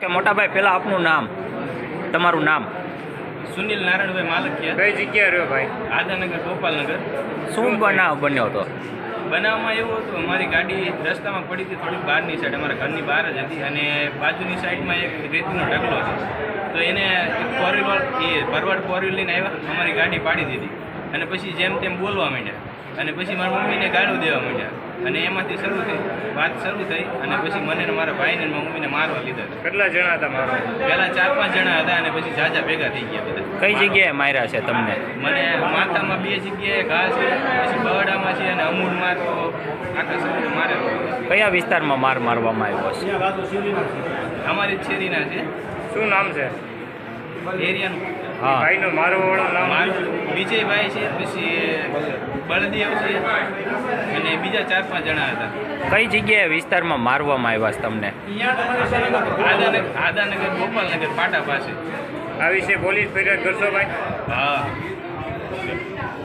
કે મોટાભાઈ પહેલાં આપનું નામ? તમારું નામ? સુનિલ નારાયણભાઈ માલકિયા કઈ જગ્યા રહ્યો ભાઈ? આદાનગર ગોપાલનગર. શું બનાવ બન્યો હતો? બનાવમાં એવું હતું અમારી ગાડી રસ્તામાં પડી હતી થોડીક બહારની સાઈડ અમારા ઘરની બહાર જ હતી અને બાજુની સાઈડમાં એક રેતીનો ઢગલો હતો. તો એને ફોર વ્હીલર એ ભરવાડ ફોર વ્હીલ લઈને આવ્યા અમારી ગાડી પાડી દીધી. અને પછી જેમ તેમ બોલવા માંડ્યા. અને પછી મારા મમ્મીને ગાળું દેવા માંડ્યા. અને એમાંથી શરૂ થઈ વાત શરૂ થઈ અને પછી મને ને મારા ભાઈને મારા મમ્મીને મારવા લીધા. કેટલા જણા હતા મારો? પહેલાં ચાર પાંચ જણા હતા અને પછી જાજા ભેગા થઈ ગયા બધા. કઈ જગ્યાએ માર્યા છે તમને? મને માથામાં બે જગ્યાએ ઘા છે પછી બવડામાં છે અને અમૂળમાં તો આખા શરીરે મારેલો કયા વિસ્તારમાં માર મારવામાં આવ્યો છે? અમારી છેરીના શેરીના છે. શું નામ છે? એરિયાનું. હા. ભાઈનો મારવાવાળા નામ મારું વિજયભાઈ છે પછી બળદેવ છે અને બીજા ચાર પાંચ જણા હતા. કઈ જગ્યાએ વિસ્તારમાં મારવામાં આવ્યા છે તમને? આદાનગર આદાનગર ગોપાલનગર પાટા પાસે. આ વિશે પોલીસ ફરિયાદ કરશો ભાઈ? હા.